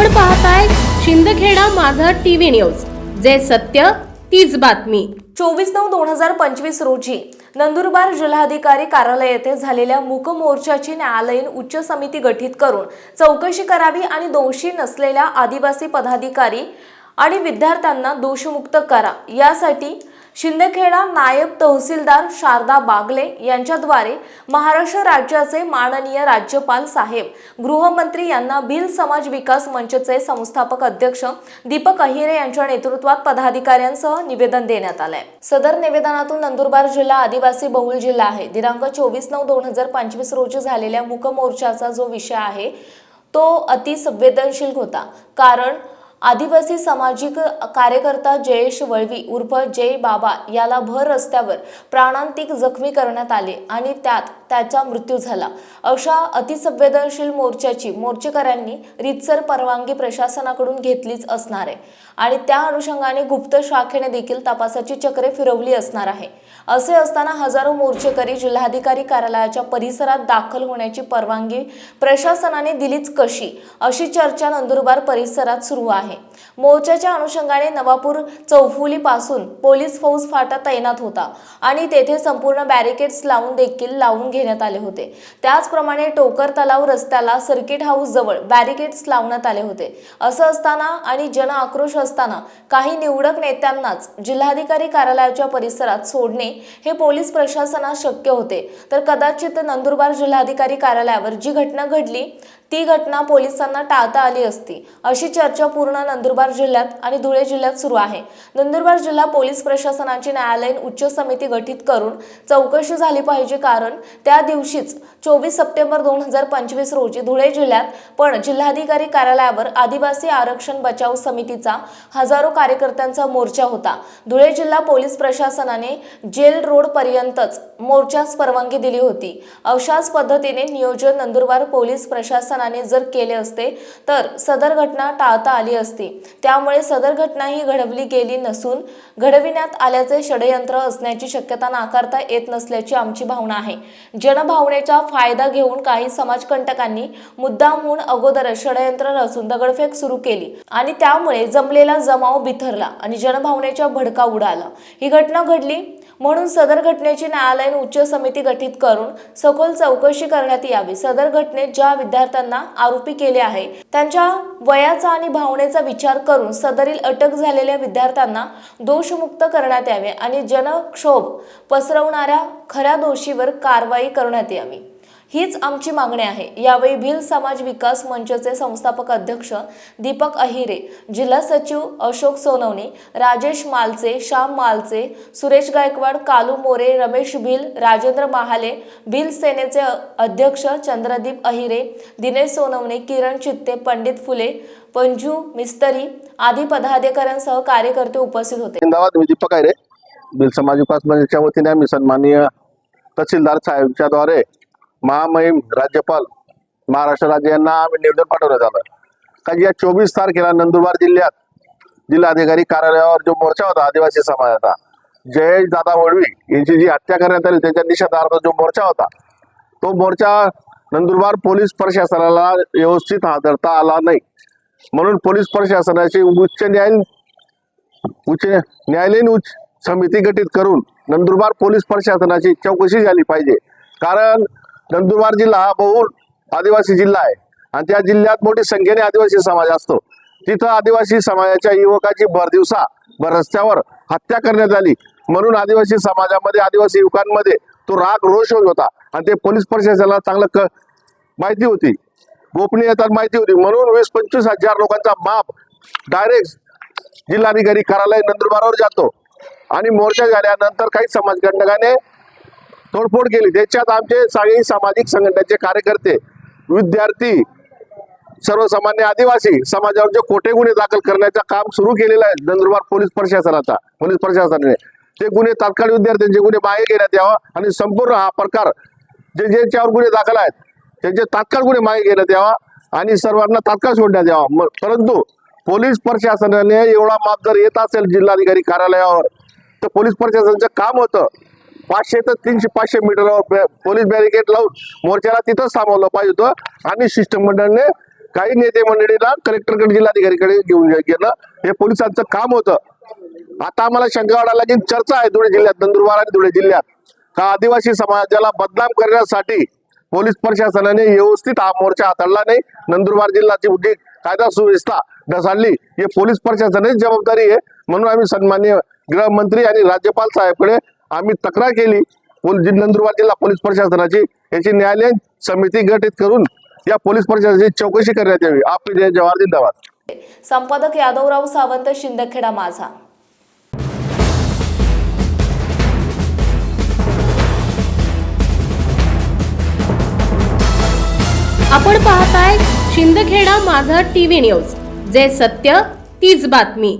आपण पाहताय शिंदखेडा माझा टीव्ही न्यूज. जे सत्य तीच बातमी. चोवीस नऊ दोन हजार पंचवीस रोजी नंदुरबार जिल्हाधिकारी कार्यालय येथे झालेल्या मूक मोर्चाची न्यायालयीन उच्च समिती गठीत करून चौकशी करावी आणि दोषी नसलेल्या आदिवासी पदाधिकारी आणि विद्यार्थ्यांना दोषमुक्त करा. यासाठी शिंदखेडा नायब तहसीलदार शारदा बागले यांच्याद्वारे महाराष्ट्र राज्याचे माननीय राज्यपाल साहेब गृहमंत्री यांना भिल समाज विकास मंचचे संस्थापक अध्यक्ष दीपक अहिरे यांच्या नेतृत्वात पदाधिकाऱ्यांसह निवेदन देण्यात आलंय. सदर निवेदनातून नंदुरबार जिल्हा आदिवासी बहुल जिल्हा आहे. दिनांक चोवीस नऊ दोन हजार पंचवीस रोजी झालेल्या मूक मोर्चाचा जो विषय आहे तो अति संवेदनशील होता. कारण आदिवासी सामाजिक कार्यकर्ता जयेश वळवी उर्फ जय बाबा याला भर रस्त्यावर प्राणांतिक जखमी करण्यात आले आणि त्यात त्याचा मृत्यू झाला. अशा अतिसंवेदनशील मोर्चाची मोर्चेकऱ्यांनी रितसर परवानगी प्रशासनाकडून घेतलीच असणार आहे. आणि त्या अनुषंगाने गुप्त शाखेने देखील तपासाची चक्रे फिरवली असणार आहे. असे असताना हजारो मोर्चेकरी जिल्हाधिकारी कार्यालयाच्या परिसरात दाखल होण्याची परवानगी प्रशासनाने दिलीच कशी? अशी चर्चा नंदुरबार परिसरात सुरू आहे. मोर्चाच्या अनुषंगाने नवापूर चौफुली पासून पोलीस फौज फाटा तैनात होता आणि तेथे संपूर्ण बॅरिकेड्स लावून देखील लावून घेण्यात आले होते. त्याचप्रमाणे टोकर तलाव रस्त्याला सर्किट हाऊस जवळ बॅरिकेड्स लावण्यात आले होते. असं असताना आणि जन आक्रोश असताना काही निवडक नेत्यांनाच जिल्हाधिकारी कार्यालयाच्या परिसरात सोडणे हे पोलीस प्रशासनात शक्य होते. तर कदाचित नंदुरबार जिल्हाधिकारी कार्यालयावर जी घटना घडली ती घटना पोलिसांना टाळता आली असती. अशी चर्चा पूर्ण नंदुरबार जिल्ह्यात आणि धुळे जिल्ह्यात सुरू आहे. नंदुरबार जिल्हा पोलीस प्रशासनाची न्यायालयीन उच्च समिती गठीत करून चौकशी झाली पाहिजे कारण त्या दिवशीच चोवीस सप्टेंबर दोन हजार पंचवीस रोजी धुळे जिल्ह्यात पण जिल्हाधिकारी कार्यालयावर आदिवासी आरक्षण बचाव समितीचा हजारो कार्यकर्त्यांचा मोर्चा होता. धुळे जिल्हा पोलीस प्रशासनाने जेल रोड पर्यंतच मोर्चास परवानगी दिली होती. अशाच पद्धतीने नियोजन नंदुरबार पोलीस प्रशासन प्रशासनाने जर केले असते तर सदर घटना टाळता आली असती. त्यामुळे सदर घटना ही घडवली गेली नसून घडविण्यात आल्याचे षडयंत्र असण्याची शक्यता नाकारता येत नसल्याची आमची भावना आहे. जनभावनेचा फायदा घेऊन काही समाजकंटकांनी मुद्दामहून अगोदर षडयंत्र रचून दगडफेक सुरू केली आणि त्यामुळे जमलेला जमाव बिथरला आणि जनभावनेचा भडका उडाला. ही घटना घडली? म्हणून सदर घटनेची न्यायालयीन उच्च समिती गठीत करून सखोल चौकशी करण्यात यावी. सदर घटनेत ज्या विद्यार्थ्यांना आरोपी केले आहे त्यांच्या वयाचा आणि भावनेचा विचार करून सदरील अटक झालेल्या विद्यार्थ्यांना दोषमुक्त करण्यात यावे आणि जनक्षोभ पसरवणाऱ्या खऱ्या दोषीवर कारवाई करण्यात यावी. हीच आमची मागणी आहे. यावेळी भिल समाज विकास मंचचे संस्थापक अध्यक्ष दीपक अहिरे जिल्हा सचिव अशोक सोनवणे राजेश मालचे श्याम मालचे सुरेश गायकवाड कालू मोरे रमेश भिल राजेंद्र महाले भिल सेनेचे अध्यक्ष चंद्रदीप अहिरे दिनेश सोनवणे किरण चित्ते पंडित फुले पंजू मिस्तरी आदी पदाधिकाऱ्यांसह कार्यकर्ते उपस्थित होते. जिंदाबाद मी दीपक अहिरे. बिल समाज विकास मंचच्या वतीने आम्ही सन्माननीय तहसीलदार साहेबच्या द्वारे महामहिम राज्यपाल महाराष्ट्र राज्य यांना आम्ही निवेदन पाठवण्यात आलं. कारण या चोवीस तारखेला नंदुरबार जिल्ह्यात जिल्हाधिकारी कार्यालयावर जो मोर्चा होता आदिवासी समाजाचा जयेश दादा वळवी यांची जी हत्या करण्यात आली त्याच्या निषेधार्थ जो मोर्चा होता तो मोर्चा नंदुरबार पोलीस प्रशासनाला व्यवस्थित हादरता आला नाही. म्हणून पोलीस प्रशासनाची उच्च न्याय उच्च न्यायालयीन उच्च समिती गठीत करून नंदुरबार पोलीस प्रशासनाची चौकशी झाली पाहिजे. कारण नंदुरबार जिल्हा हा बहुल आदिवासी जिल्हा आहे. आणि त्या जिल्ह्यात मोठी संख्येने आदिवासी समाज असतो. तिथं आदिवासी समाजाच्या युवकाची भर दिवसा भर रस्त्यावर हत्या करण्यात आली. म्हणून आदिवासी समाजामध्ये आदिवासी युवकांमध्ये तो राग रोष होत होता. आणि ते पोलीस प्रशासनाला चांगलं क माहिती होती. गोपनीयता माहिती होती. म्हणून वीस पंचवीस हजार लोकांचा माप डायरेक्ट जिल्हाधिकारी कार्यालय नंदुरबारवर जातो. आणि मोर्चा झाल्यानंतर काही समाजकंटकाने तोडफोड केली. त्याच्यात आमचे सगळे सामाजिक संघटनेचे कार्यकर्ते विद्यार्थी सर्वसामान्य आदिवासी समाजावर जे खोटे गुन्हे दाखल करण्याचं काम सुरू केलेलं आहे नंदुरबार पोलीस प्रशासनाचा पोलीस प्रशासनाने. ते गुन्हे तात्काळ विद्यार्थ्यांचे गुन्हे बाहेर घेण्यात यावा आणि संपूर्ण हा प्रकार जे ज्यांच्यावर गुन्हे दाखल आहेत त्यांचे तात्काळ गुन्हे मागे घेण्यात यावा आणि सर्वांना तात्काळ सोडण्यात यावा. परंतु पोलीस प्रशासनाने एवढा माप जर येत असेल जिल्हाधिकारी कार्यालयावर तर पोलीस प्रशासनाचं काम होतं. पाचशे तर तीनशे पाचशे मीटर पोलीस बॅरिकेड लावून मोर्चाला तिथंच थांबवलं पाहिजे होतं. आणि शिष्टमंडळाने काही नेते मंडळीला कलेक्टरकडे जिल्हाधिकारीकडे घेऊन गेलं. हे पोलिसांचं काम होतं. आता आम्हाला शंका वाटायला की चर्चा आहे धुळे जिल्ह्यात नंदुरबार आणि धुळे जिल्ह्यात. का आदिवासी समाजाला बदनाम करण्यासाठी पोलीस प्रशासनाने व्यवस्थित हा मोर्चा हाताळला नाही? नंदुरबार जिल्ह्याची उद्योग कायदा सुव्यवस्था ढसाळली हे पोलीस प्रशासनाची जबाबदारी आहे. म्हणून आम्ही सन्मान्य गृहमंत्री आणि राज्यपाल साहेबकडे आम्ही तक्रार केली. नंदुरबार जिल्हा पोलीस प्रशासनाची. याची न्यायालयीन समिती गठीत करून या पोलीस प्रशासनाची चौकशी करण्यात यावी. आपली जय जवाहर जिंदाबाद. संपादक यादवराव सावंत शिंदखेडा माझा. आपण पाहताय शिंदखेडा माझा टीव्ही न्यूज. जे सत्य तीच बातमी.